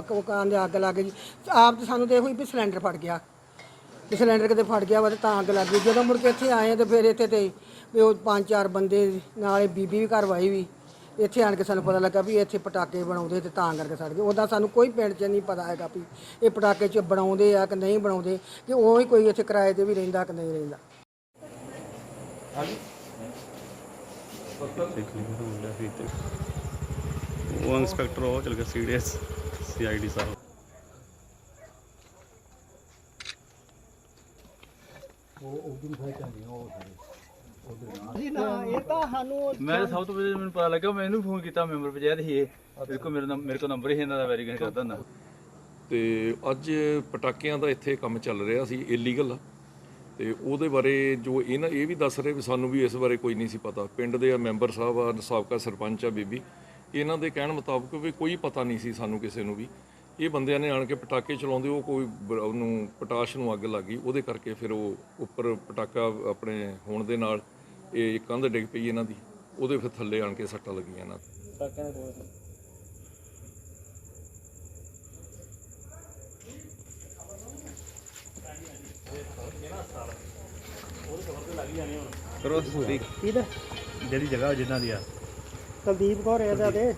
ਮਕਾਨ ਦੇ ਅੱਗ ਲੱਗ ਗਈ। ਆਪ ਤਾਂ ਸਾਨੂੰ ਤੇ ਇਹੋ ਹੀ ਵੀ ਸਿਲੰਡਰ ਫਟ ਗਿਆ। ਵੀ ਸਿਲੰਡਰ ਕਿਤੇ ਫਟ ਗਿਆ ਵਾ ਤੇ ਤਾਂ ਅੱਗ ਲੱਗ ਗਈ। ਜਦੋਂ ਮੁੜ ਕੇ ਇੱਥੇ ਆਏ ਤੇ ਫਿਰ ਇੱਥੇ ਤੇ ਵੀ ਉਹ ਪੰਜ ਚਾਰ ਬੰਦੇ ਨਾਲੇ ਬੀਬੀ ਵੀ ਘਰ ਵਾਈ ਵੀ ਇੱਥੇ ਆਣ ਕੇ ਸਾਨੂੰ ਪਤਾ ਲੱਗਾ ਵੀ ਇੱਥੇ ਪਟਾਕੇ ਬਣਾਉਂਦੇ ਤੇ ਤਾਂ ਕਰਕੇ ਸੜ ਗਏ। ਉਹਦਾ ਸਾਨੂੰ ਕੋਈ ਪਿੰਡ 'ਚ ਨਹੀਂ ਪਤਾ ਹੈਗਾ ਵੀ ਇਹ ਪਟਾਕੇ 'ਚ ਬਣਾਉਂਦੇ ਆ ਕਿ ਨਹੀਂ ਬਣਾਉਂਦੇ ਕਿ ਉਹ ਹੀ ਕੋਈ ਇੱਥੇ ਕਿਰਾਏ ਤੇ ਵੀ ਰਹਿੰਦਾ ਕਿ ਨਹੀਂ ਰਹਿੰਦਾ। ਦੇਖ ਲਈ ਉਹ ਮੁੰਡਾ ਉਹ ਉਹ ਸੀਆਈਡੀ ਸਾਹਿਬ ਮੈਂ ਤਾਂ ਸਭ ਤੋਂ ਪਹਿਲਾਂ ਮੈਨੂੰ ਪਤਾ ਲੱਗਾ ਮੈਂ ਇਹਨੂੰ ਫੋਨ ਕੀਤਾ ਮੈਂਬਰ ਪੰਚਾਇਤ ਸੀ ਇਹ। ਮੇਰੇ ਕੋਲ ਮੇਰਾ ਕੋਲ ਨੰਬਰ ਹੀ ਇਹਨਾਂ ਦਾ ਵੈਰੀਫਾਈ ਕਰਦਾ ਹੁੰਦਾ ਤੇ ਅੱਜ ਪਟਾਕਿਆਂ ਦਾ ਇੱਥੇ ਕੰਮ ਚੱਲ ਰਿਹਾ ਸੀ ਇਲੀਗਲ ਤੇ ਉਹਦੇ ਬਾਰੇ ਜੋ ਇਹਨਾਂ ਇਹ ਵੀ ਦੱਸ ਰਹੇ ਵੀ ਸਾਨੂੰ ਵੀ ਇਸ ਬਾਰੇ ਕੋਈ ਨਹੀਂ ਸੀ ਪਤਾ। ਪਿੰਡ ਦੇ ਆ ਮੈਂਬਰ ਸਾਹਿਬ ਆ ਸਾਬਕਾ ਸਰਪੰਚ ਆ ਬੀਬੀ। ਇਹਨਾਂ ਦੇ ਕਹਿਣ ਮੁਤਾਬਕ ਵੀ ਕੋਈ ਪਤਾ ਨਹੀਂ ਸੀ ਸਾਨੂੰ ਕਿਸੇ ਨੂੰ ਵੀ। ਇਹ ਬੰਦਿਆਂ ਨੇ ਆਣ ਕੇ ਪਟਾਕੇ ਚਲਾਉਂਦੇ ਉਹ ਕੋਈ ਬ- ਉਹਨੂੰ ਪਟਾਸ਼ ਨੂੰ ਅੱਗ ਲੱਗ ਗਈ ਉਹਦੇ ਕਰਕੇ ਫਿਰ ਉਹ ਉੱਪਰ ਪਟਾਕਾ ਆਪਣੇ ਹੋਣ ਦੇ ਨਾਲ ਇਹ ਕੰਧ ਡਿੱਗ ਪਈ ਇਹਨਾਂ ਦੀ ਉਹਦੇ ਫਿਰ ਥੱਲੇ ਆਣ ਕੇ ਸੱਟਾਂ ਲੱਗੀਆਂ ਇਹਨਾਂ ਦੇ। ਕਰੋ ਸੂਰੀ ਕਿਹਦਾ ਜਿਹੜੀ ਜਗ੍ਹਾ ਜਿੱਦਾਂ ਦੀ ਆ। ਕੁਲਦੀਪ ਕੌਰ ਇਹਦਾ ਤੇ।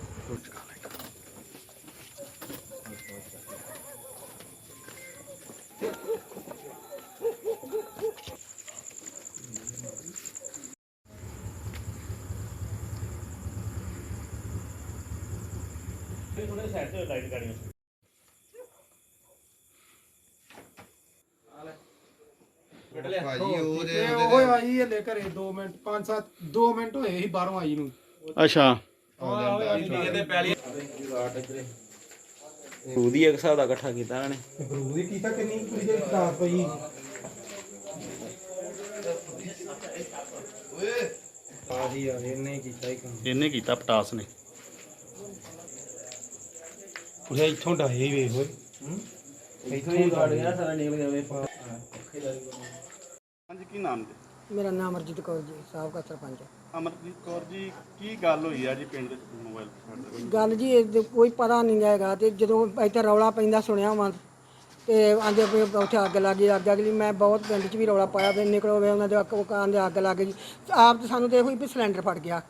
ਤੇ ਉਹ ਆਈ ਹਲੇ ਘਰੇ 2 ਮਿੰਟ 5 7 2 ਮਿੰਟ ਹੋਏ ਸੀ ਬਾਹਰੋਂ ਆਈ ਨੂੰ। ਅੱਛਾ। ਉਹਦੀ ਇੱਕ ਹਿਸਾਬ ਦਾ ਇਕੱਠਾ ਕੀਤਾ ਇਹਨਾਂ ਨੇ। ਬਰੂ ਦੀ ਕੀਤਾ ਕਿੰਨੀ ਕੁੜੀ ਜਿਹੜੀ ਖਰਾਬ ਪਈ? ਆਹੀ ਇਹਨੇ ਕੀਤਾ ਹੀ ਕੰਮ। ਇਹਨੇ ਕੀਤਾ ਪਟਾਸ ਨੇ। ਉਹ ਇੱਥੋਂ ਡਾਏ ਹੀ ਵੇਖ ਓਏ। ਇੱਥੋਂ ਹੀ ਗਾੜ ਗਿਆ ਸਾਰਾ ਨਿਕਲ ਜਾਵੇ ਹਾਂਜੀ ਕੀ ਨਾਮ ਜੀ? ਮੇਰਾ ਨਾਮ ਅਰਜੀਤ ਕੌਰ ਜੀ ਸਾਬਕਾ ਸਰਪੰਚ। ਅਮਰਜੀਤ ਕੌਰ ਜੀ, ਕੀ ਗੱਲ ਹੋਈ ਆ ਜੀ ਪਿੰਡ ਦੇ ਮੋਬਾਈਲ ਫੋਨ ਗੱਲ ਜੀ, ਇਹ ਕੋਈ ਪਤਾ ਨਹੀਂ ਹੈਗਾ ਤੇ ਜਦੋਂ ਇੱਥੇ ਰੌਲਾ ਪੈਂਦਾ ਸੁਣਿਆ ਵਾਂ ਤੇ ਆਂਦੇ ਵੀ ਉੱਥੇ ਅੱਗ ਲੱਗ ਗਈ, ਅੱਗ ਅਗਲੀ ਮੈਂ ਬਹੁਤ ਪਿੰਡ 'ਚ ਵੀ ਰੌਲਾ ਪਾਇਆ ਵੀ ਨਿਕਲੋ ਵੇ ਉਹਨਾਂ ਦੇ ਅੱਗ ਮਕਾਨ ਦੇ ਅੱਗ ਲੱਗ ਗਈ। ਆਪ ਤਾਂ ਸਾਨੂੰ ਤੇ ਇਹੋ ਹੀ ਵੀ ਸਿਲੰਡਰ ਫੜ ਗਿਆ।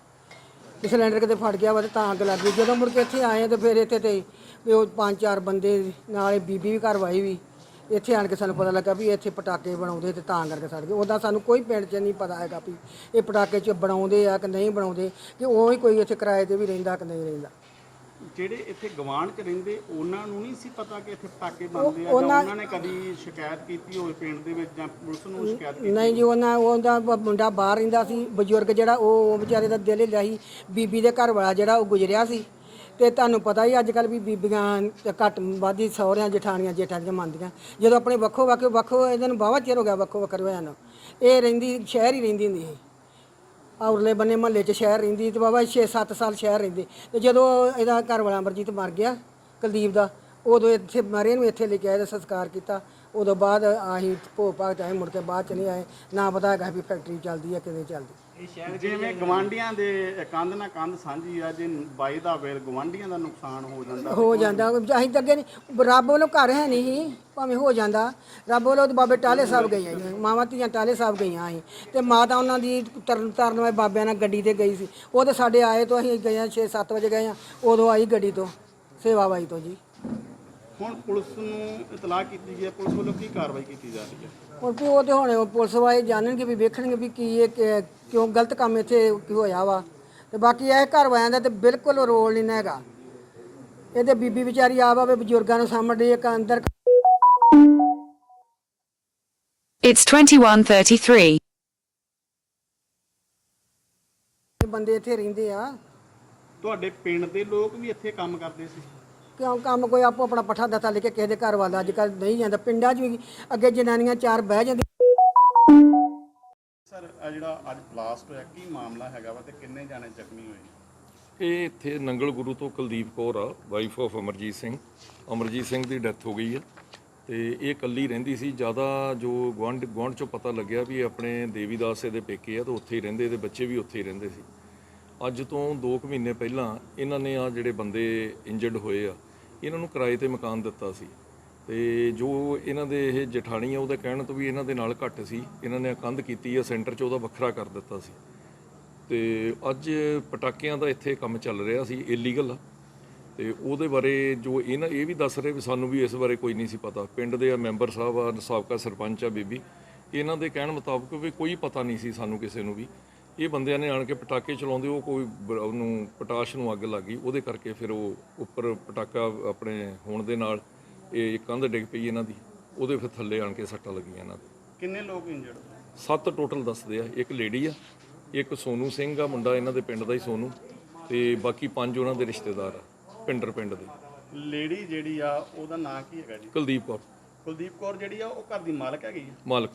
ਵੀ ਸਿਲੰਡਰ ਕਿਤੇ ਫੜ ਗਿਆ ਵਾ ਤੇ ਤਾਂ ਅੱਗ ਲੱਗ ਗਈ। ਜਦੋਂ ਮੁੜ ਕੇ ਇੱਥੇ ਆਏ ਤੇ ਫਿਰ ਇੱਥੇ ਤੇ ਵੀ ਉਹ ਪੰਜ ਚਾਰ ਬੰਦੇ ਨਾਲੇ ਬੀਬੀ ਵੀ ਘਰ ਵਾਈ ਵੀ ਇੱਥੇ ਆਣ ਕੇ ਸਾਨੂੰ ਪਤਾ ਲੱਗਾ ਵੀ ਇੱਥੇ ਪਟਾਕੇ ਬਣਾਉਂਦੇ ਤੇ ਤਾਂ ਕਰਕੇ ਸੜ ਗਏ। ਉਹਦਾ ਸਾਨੂੰ ਕੋਈ ਪਿੰਡ 'ਚ ਨਹੀਂ ਪਤਾ ਹੈਗਾ ਵੀ ਇਹ ਪਟਾਕੇ 'ਚ ਬਣਾਉਂਦੇ ਆ ਕਿ ਨਹੀਂ ਬਣਾਉਂਦੇ ਕਿ ਉਹ ਹੀ ਕੋਈ ਇੱਥੇ ਕਿਰਾਏ ਤੇ ਵੀ ਰਹਿੰਦਾ ਕਿ ਨਹੀਂ ਰਹਿੰਦਾ। ਜਿਹੜੇ ਇੱਥੇ ਗਵਾਂਢ ਚ ਰਹਿੰਦੇ ਉਹਨਾਂ ਨੂੰ ਨਹੀਂ ਸੀ ਪਤਾ ਕਿ ਇੱਥੇ ਪਟਾਕੇ ਬਣਦੇ ਆ ਜਾਂ ਉਹਨਾਂ ਨੇ ਕਦੀ ਸ਼ਿਕਾਇਤ ਕੀਤੀ ਹੋਵੇ ਪਿੰਡ ਦੇ ਵਿੱਚ ਜਾਂ ਪੁਲਿਸ ਨੂੰ ਸ਼ਿਕਾਇਤ ਕੀਤੀ ਨਹੀਂ ਜੀ ਉਹਨਾਂ ਉਹਦਾ ਬ- ਮੁੰਡਾ ਬਾਹਰ ਰਹਿੰਦਾ ਸੀ ਬਜ਼ੁਰਗ ਜਿਹੜਾ ਉਹ ਉਹ ਵਿਚਾਰੇ ਦਾ ਦਿਲ ਹਿੱਲਿਆ ਸੀ ਬੀਬੀ ਦੇ ਘਰ ਵਾਲਾ ਜਿਹੜਾ ਉਹ ਗੁਜ਼ਰਿਆ ਸੀ। ਤੇ ਤੁਹਾਨੂੰ ਪਤਾ ਹੀ ਅੱਜ ਕੱਲ ਵੀ ਬੀਬੀਆਂ ਘੱਟ ਵਾਦੀ ਸਹੁਰਿਆਂ, ਜਠਾਣੀਆਂ, ਜੇਠਾਂ ਦੀਆਂ ਮੰਨਦੀਆਂ। ਜਦੋਂ ਆਪਣੇ ਵੱਖੋ ਵੱਖ, ਵੱਖੋ ਇਹਨਾਂ ਨੂੰ ਬਾਵਾ ਚਿਰ ਹੋ ਗਿਆ ਵੱਖੋ ਵੱਖਰੇ ਹੋਇਆ ਨੂੰ। ਇਹ ਰਹਿੰਦੀ, ਸ਼ਹਿਰ ਹੀ ਰਹਿੰਦੀ ਹੁੰਦੀ ਸੀ। ਔਰਲੇ ਬੰਨੇ ਮਹੱਲੇ 'ਚ ਸ਼ਹਿਰ ਰਹਿੰਦੀ ਤੇ ਬਾਬਾ 6-7 ਸਾਲ ਸ਼ਹਿਰ ਰਹਿੰਦੇ। ਤੇ ਜਦੋਂ ਇਹਦਾ ਘਰ ਵਾਲਾ ਅਮਰਜੀਤ ਮਰ ਗਿਆ, ਕੁਲਦੀਪ ਦਾ, ਉਦੋਂ ਇੱਥੇ ਮਰੇ ਨੂੰ ਇੱਥੇ ਲੈ ਕੇ ਆਏ ਤੇ ਸੰਸਕਾਰ ਕੀਤਾ। ਉਦੋਂ ਬਾਅਦ ਆਹੀ ਭੋਗ ਭਾਗ ਤੇ ਆਏ, ਮੁੜ ਕੇ ਬਾਅਦ ਚ ਨਹੀਂ ਆਏ। ਨਾ ਪਤਾ ਹੈਗਾ ਵੀ ਫੈਕਟਰੀ ਚੱਲਦੀ ਹੈ ਕਿਵੇਂ ਚੱਲਦੀ। ਜਿਵੇਂ ਗਵਾਂਢੀਆਂ ਦੇ ਕੰਧ ਨਾਲ ਕੰਧ ਸਾਂਝੀ ਆ ਜੇ ਬਾਈ ਦਾ ਵੇਲ ਗਵਾਂਢੀਆਂ ਦਾ ਨੁਕਸਾਨ ਹੋ ਜਾਂਦਾ ਹੋ ਜਾਂਦਾ। ਅਸੀਂ ਤਾਂ ਅੱਗੇ ਨਹੀਂ ਰੱਬ ਵੱਲੋਂ ਘਰ ਹੈ ਨਹੀਂ ਸੀ, ਭਾਵੇਂ ਹੋ ਜਾਂਦਾ। ਰੱਬ ਵੱਲੋਂ ਤੇ ਬਾਬੇ ਟਾਲੇ ਸਾਹਿਬ ਗਈਆਂ ਸੀ। ਮਾਵਾਂ ਧੀਆਂ ਟਾਲੇ ਸਾਹਿਬ ਗਈਆਂ ਸੀ। ਤੇ ਮਾਤਾ ਉਹਨਾਂ ਦੀ ਤਰਨ ਤਾਰਨ ਵਾਲੇ ਬਾਬਿਆਂ ਨਾਲ ਗੱਡੀ ਤੇ ਗਈ ਸੀ। ਉਹ ਤੇ ਸਾਡੇ ਆਏ ਤੋਂ ਅਸੀਂ ਗਏ 6-7 ਵਜੇ ਗਏ ਆ ਉਦੋਂ ਆਈ ਗੱਡੀ ਤੋਂ ਸੇਵਾ ਬਾਈ ਤੋਂ ਜੀ। ਹੁਣ ਪੁਲਿਸ ਨੂੰ ਇਤਲਾਹ ਕੀਤੀ ਗਈ ਹੈ? ਪੁਲਿਸ ਵੱਲੋਂ ਕੀ ਕਾਰਵਾਈ ਕੀਤੀ ਜਾ ਰਹੀ ਹੈ? ਹੁਣ ਵੀ ਉਹ ਤੇ ਹੁਣ ਪੁਲਿਸ ਵਾਲੇ ਜਾਣਨਗੇ ਵੀ ਵੇਖਣਗੇ ਵੀ ਕੀ ਇਹ ਕਿ- ਕਿਉਂ ਗਲਤ ਕੰਮ ਇੱਥੇ ਕੀ ਹੋਇਆ ਵਾ। ਤੇ ਬਾਕੀ ਇਹ ਘਰ ਵਾਲਿਆਂ ਦਾ ਤੇ ਬਿਲਕੁਲ ਰੋਲ ਨਹੀਂ ਨਾ ਹੈਗਾ। ਇਹਦੇ ਬੀਬੀ ਵਿਚਾਰੀ ਆਪ ਆਵੇ ਬਜ਼ੁਰਗਾਂ ਨੂੰ ਸਾਹਮਣੇ ਇੱਕ ਅੰਦਰ। It's 2133. ਬੰਦੇ ਇੱਥੇ ਰਹਿੰਦੇ ਆ। ਤੁਹਾਡੇ ਪਿੰਡ ਦੇ ਲੋਕ ਵੀ ਇੱਥੇ ਕੰਮ ਕਰਦੇ ਸੀ? ਕਿਉਂ ਕੰਮ ਕੋਈ ਆਪੋ ਆਪਣਾ ਪੱਠਾ ਦੱਤਾ ਲੈ ਕੇ ਕਿਸੇ ਦੇ ਘਰ ਵਾਲਾ ਅੱਜ ਕੱਲ ਨਹੀਂ ਜਾਂਦਾ ਪਿੰਡਾਂ 'ਚ ਵੀ ਅੱਗੇ ਜਨਾਨੀਆਂ ਚਾਰ ਬਹਿ ਜਾਂਦੀਆਂ। ਸਰ ਆ ਜਿਹੜਾ ਅੱਜ ਬਲਾਸਟ ਹੋਇਆ ਕੀ ਮਾਮਲਾ ਹੈਗਾ ਵਾ ਤੇ ਕਿੰਨੇ ਜਾਣੇ ਜ਼ਖਮੀ ਹੋਏ? ਇਹ ਇੱਥੇ ਨੰਗਲ ਗੁਰੂ ਤੋਂ ਕੁਲਦੀਪ ਕੌਰ ਆ ਵਾਈਫ ਆਫ ਅਮਰਜੀਤ ਸਿੰਘ। ਅਮਰਜੀਤ ਸਿੰਘ ਦੀ ਡੈਥ ਹੋ ਗਈ ਹੈ ਤੇ ਇਹ ਇਕੱਲੀ ਰਹਿੰਦੀ ਸੀ ਜ਼ਿਆਦਾ ਜੋ ਗੁਆਂਢ ਗੁਆਂਢ ਚੋਂ ਪਤਾ ਲੱਗਿਆ ਵੀ ਇਹ ਆਪਣੇ ਦੇਵੀਦਾਸ ਦੇ ਪੇਕੇ ਆ ਤੇ ਉੱਥੇ ਹੀ ਰਹਿੰਦੇ ਇਹਦੇ ਬੱਚੇ ਵੀ ਉੱਥੇ ਹੀ ਰਹਿੰਦੇ ਸੀ। ਅੱਜ ਤੋਂ 2 ਮਹੀਨੇ ਪਹਿਲਾਂ ਇਹਨਾਂ ਨੇ ਆ ਜਿਹੜੇ ਬੰਦੇ ਇੰਜਰਡ ਹੋਏ ਆ ਇਹਨਾਂ ਨੂੰ ਕਿਰਾਏ ਤੇ ਮਕਾਨ ਦਿੱਤਾ ਸੀ। ਤੇ ਜੋ ਇਹਨਾਂ ਦੇ ਇਹ ਜਠਾਣੀ ਆ, ਉਹਦਾ ਕਹਿਣ ਤੋਂ ਵੀ ਇਹਨਾਂ ਦੇ ਨਾਲ ਘੱਟ ਸੀ। ਇਹਨਾਂ ਨੇ ਕੰਧ ਕੀਤੀ ਆ, ਸੈਂਟਰ 'ਚ ਉਹਦਾ ਵੱਖਰਾ ਕਰ ਦਿੱਤਾ ਸੀ। ਤੇ ਅੱਜ ਪਟਾਕਿਆਂ ਦਾ ਇੱਥੇ ਕੰਮ ਚੱਲ ਰਿਹਾ ਸੀ ਇਲੀਗਲ ਤੇ ਉਹਦੇ ਬਾਰੇ ਜੋ ਇਹਨਾਂ, ਇਹ ਵੀ ਦੱਸ ਰਹੇ ਵੀ ਸਾਨੂੰ ਵੀ ਇਸ ਬਾਰੇ ਕੋਈ ਨਹੀਂ ਸੀ ਪਤਾ। ਪਿੰਡ ਦੇ ਆ ਮੈਂਬਰ ਸਾਹਿਬ ਆ, ਸਾਬਕਾ ਸਰਪੰਚ ਆ ਬੀਬੀ। ਇਹਨਾਂ ਦੇ ਕਹਿਣ ਮੁਤਾਬਕ ਵੀ ਕੋਈ ਪਤਾ ਨਹੀਂ ਸੀ ਸਾਨੂੰ ਕਿਸੇ ਨੂੰ ਵੀ। ਇਹ ਬੰਦਿਆਂ ਨੇ ਆਣ ਕੇ ਪਟਾਕੇ ਚਲਾਉਂਦੇ ਉਹ ਕੋਈ ਬ- ਉਹਨੂੰ ਪਟਾਸ਼ ਨੂੰ ਅੱਗ ਲੱਗੀ ਉਹਦੇ ਕਰਕੇ ਫਿਰ ਉਹ ਉੱਪਰ ਪਟਾਕਾ ਆਪਣੇ ਹੋਣ ਦੇ ਨਾਲ ਇਹ ਕੰਧ ਡਿੱਗ ਪਈ ਇਹਨਾਂ ਦੀ ਉਹਦੇ ਫਿਰ ਥੱਲੇ ਆਣ ਕੇ ਸੱਟਾਂ ਲੱਗੀਆਂ ਇਹਨਾਂ ਦੇ ਕਿੰਨੇ ਲੋਕ ਇੰਜਰਡ ਸੱਤ ਟੋਟਲ ਦੱਸਦੇ ਆ ਇੱਕ ਲੇਡੀ ਆ ਇੱਕ ਸੋਨੂ ਸਿੰਘ ਆ ਮੁੰਡਾ ਇਹਨਾਂ ਦੇ ਪਿੰਡ ਦਾ ਹੀ ਸੋਨੂ ਤੇ ਬਾਕੀ ਪੰਜ ਉਹਨਾਂ ਦੇ ਰਿਸ਼ਤੇਦਾਰ ਆ ਪਿੰਡਰ ਪਿੰਡ ਦੇ। ਲੇਡੀ ਜਿਹੜੀ ਆ ਉਹਦਾ ਨਾਂ ਕੀ ਹੈਗਾ ਜੀ? ਕੁਲਦੀਪ ਕੌਰ। ਕੁਲਦੀਪ ਕੌਰ ਜਿਹੜੀ ਆ ਉਹ ਘਰ ਦੀ ਮਾਲਕ ਹੈਗੀ ਆ? ਮਾਲਕ।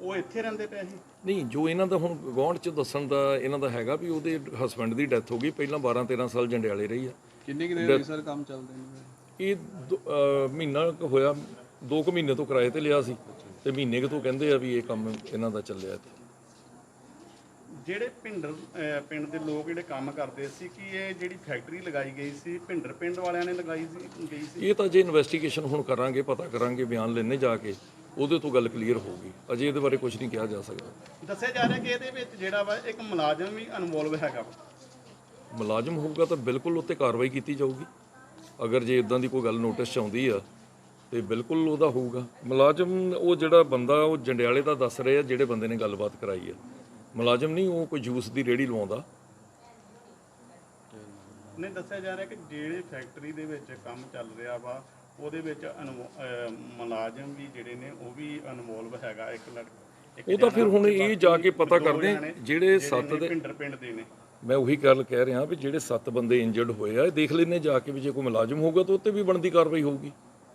ਉਹ ਇੱਥੇ ਰਹਿੰਦੇ ਪਏ ਸੀ? ਨਹੀਂ ਜੋ ਇਹਨਾਂ ਦਾ ਹੁਣ ਗਵਾਂਢ ਚ ਦੱਸਣ ਦਾ ਇਹਨਾਂ ਦਾ ਹੈਗਾ ਵੀ ਉਹਦੇ ਹਸਬੰਡ ਦੀ ਡੈਥ ਹੋ ਗਈ ਪਹਿਲਾਂ 12 13 ਸਾਲ ਜੰਡਿਆਲੇ ਰਹੀ ਆ। ਕਿੰਨੇ ਹੋਈ ਸਰ ਕੰਮ ਚੱਲਦੇ ਨੇ? ਇਹ ਦੋ- ਅਹ ਮਹੀਨਾ ਕੁ ਹੋਇਆ 2 ਕੁ ਮਹੀਨੇ ਤੋਂ ਕਿਰਾਏ ਤੇ ਲਿਆ ਸੀ ਤੇ ਮਹੀਨੇ ਕੁ ਤੋਂ ਕਹਿੰਦੇ ਆ ਵੀ ਇਹ ਕੰਮ ਇਹਨਾਂ ਦਾ ਚੱਲਿਆ ਇੱਥੇ। ਜਿਹੜੇ ਭਿੰਡਰ ਅਹ ਪਿੰਡ ਦੇ ਲੋਕ ਜਿਹੜੇ ਕੰਮ ਕਰਦੇ ਸੀ ਕਿ ਇਹ ਜਿਹੜੀ ਫੈਕਟਰੀ ਲਗਾਈ ਗਈ ਸੀ ਭਿੰਡਰ ਪਿੰਡ ਵਾਲਿਆਂ ਨੇ ਲਗਾਈ ਸੀ ਗਈ ਸੀ? ਇਹ ਤਾਂ ਜੇ ਇਨਵੈਸਟੀਗੇਸ਼ਨ ਹੁਣ ਕਰਾਂਗੇ ਪਤਾ ਕਰਾਂਗੇ ਬਿਆਨ ਲੈਣੇ ਜਾ ਕੇ। ਉਹਦੇ ਤੋਂ ਗੱਲ ਕਲੀਅਰ ਹੋਊਗੀ ਅਜੇ ਇਹਦੇ ਬਾਰੇ ਕੁਝ ਨਹੀਂ ਕਿਹਾ ਜਾ ਸਕਦਾ। ਦੱਸਿਆ ਜਾ ਰਿਹਾ ਕਿ ਇਹਦੇ ਵਿੱਚ ਜਿਹੜਾ ਵਾ ਇੱਕ ਮੁਲਾਜ਼ਮ ਵੀ ਇਨਵੋਲਵ ਹੈਗਾ ਮੁਲਾਜ਼ਮ ਹੋਊਗਾ ਤਾਂ ਬਿਲਕੁਲ ਉੱਤੇ ਕਾਰਵਾਈ ਕੀਤੀ ਜਾਊਗੀ। ਅਗਰ ਜੇ ਇਦਾਂ ਦੀ ਕੋਈ ਗੱਲ ਨੋਟਿਸ 'ਚ ਆਉਂਦੀ ਆ ਤੇ ਬਿਲਕੁਲ ਉਹਦਾ ਹੋਊਗਾ। ਮੁਲਾਜ਼ਮ ਉਹ ਜਿਹੜਾ ਬੰਦਾ ਉਹ ਜੰਡਿਆਲੇ ਦਾ ਦੱਸ ਰਿਹਾ ਜਿਹੜੇ ਬੰਦੇ ਨੇ ਗੱਲਬਾਤ ਕਰਾਈ ਆ। ਮੁਲਾਜ਼ਮ ਨਹੀਂ ਉਹ ਕੋਈ ਜੂਸ ਦੀ ਰੇੜੀ ਲਵਾਉਂਦਾ। ਨੇ ਦੱਸਿਆ ਜਾ ਰਿਹਾ ਕਿ ਜਿਹੜੇ ਫੈਕਟਰੀ ਦੇ ਵਿੱਚ ਕੰਮ ਚੱਲ ਰਿਹਾ ਵਾ ਉਹਦੇ ਵਿੱਚ ਅਨਵੋ- ਅਹ ਮੁਲਾਜ਼ਮ ਵੀ ਜਿਹੜੇ ਨੇ ਉਹ ਵੀ ਇਨਵੋਲਵ ਹੈਗਾ ਇੱਕ ਲੜਕਾ। ਉਹ ਤਾਂ ਫਿਰ ਹੁਣ ਇਹ ਜਾ ਕੇ ਪਤਾ ਕਰਦੇ ਜਿਹੜੇ ਸੱਤ ਦੇ ਭਿੰਡਰ ਪਿੰਡ ਦੇ ਨੇ। ਮੈਂ ਉਹੀ ਗੱਲ ਕਹਿ ਰਿਹਾ ਵੀ ਜਿਹੜੇ ਸੱਤ ਬੰਦੇ ਇੰਜਰਡ ਹੋਏ ਆ ਇਹ ਦੇਖ ਲੈਣੇ ਜਾ ਕੇ ਵੀ ਜੇ ਕੋਈ ਮੁਲਾਜ਼ਮ ਹੋਊਗਾ ਤਾਂ ਉੱਤੇ ਵੀ ਬਣਦੀ ਕਾਰਵਾਈ ਹੋਊਗੀ।